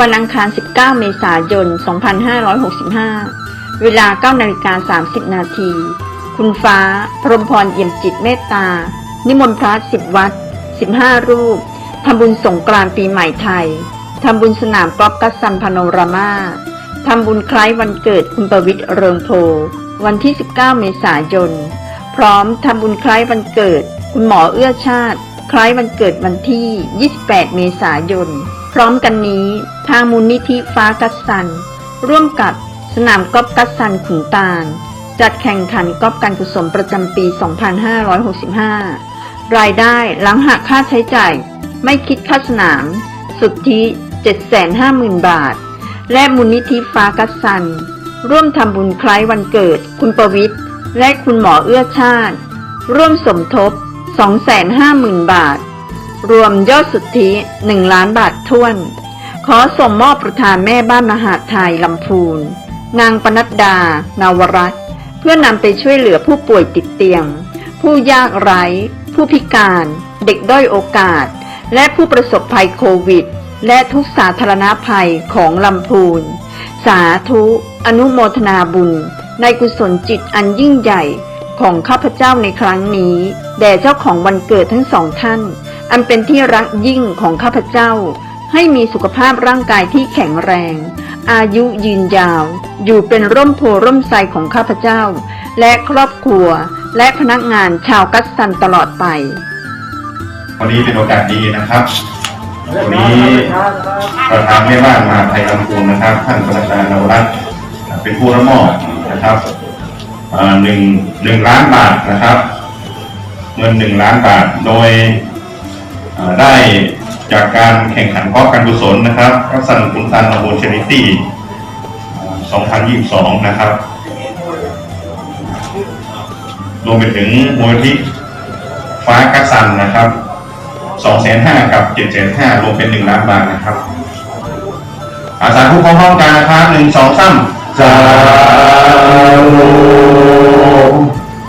วันอังคาร 19 เมษายน 2565 เวลา9นาฬิกา30 นาที คุณฟ้า พรหมพรเอี่ยมจิตเมตตา นิมนต์พระสิบวัด 15 รูป ทำบุญสงกรานต์ปีใหม่ไทย ทำบุญสนามกอล์ฟกัสซันพาโนรามา ทำบุญคล้ายวันเกิดคุณประวิตรเริงโพ วันที่ 19 เมษายน พร้อมทำบุญคล้ายวันเกิด คุณหมอเอื้อชาติ คล้ายวันเกิดวันที่ 28 เมษายน พร้อมกันนี้ทางมูลนิธิฟ้ากัสซัน ร่วมกับสนามกอล์ฟกัสซันขุนตาล จัดแข่งขันกอล์ฟการกุศลประจำปี 2565 รายได้หลังหักค่าใช้จ่าย ไม่คิดค่าสนาม สุทธิ 750,000 บาท และมูลนิธิฟ้ากัสซัน ร่วมทำบุญคล้ายวันเกิด คุณประวิทย์และคุณหมอเอื้อชาติ ร่วมสมทบ 250,000 บาท รวมยอดสุทธิ1ล้านบาทท้วน ขอส่งมอบประธานแม่บ้านมหาไทยลำพูน นางปนัดดา นาวรัตนเพื่อนำไปช่วยเหลือผู้ป่วยติดเตียง ผู้ยากไร้ ผู้พิการ เด็กด้อยโอกาส และผู้ประสบภัยโควิด และทุกสาธารณภัยของลำพูน สาธุอนุโมทนาบุญ ในกุศลจิตอันยิ่งใหญ่ของข้าพเจ้าในครั้งนี้ แด่เจ้าของวันเกิดทั้งสองท่าน อันเป็นที่รักยิ่งของข้าพเจ้า ให้มีสุขภาพร่างกายที่แข็งแรง อายุยืนยาว อยู่เป็นร่มโพร่มไทรของข้าพเจ้า และครอบครัวและพนักงานชาวกัสซันตลอดไป วันนี้เป็นโอกาสดีนะครับ วันนี้ประธานแม่บ้านมาไทยลำพูนนะครับท่านประธานนวรัตน์เป็นผู้รับมอบนะครับหนึ่งหนึ่งล้านบาทนะครับ เงินหนึ่งล้านบาทโดย ได้จากการแข่งขันกอล์ฟการกุศลนะครับกัสันคุนซันลำพูนเชนิตี้ 2022 นะครับ รวมไปถึงมูลนิธิฟ้ากัสันนะครับสองแสนห้ากับเจ็ดแสนห้ารวมเป็นหนึ่งล้านบาทนะครับ อาสาผู้พร้อมๆกันนะครับหนึ่งสองสามสาธุ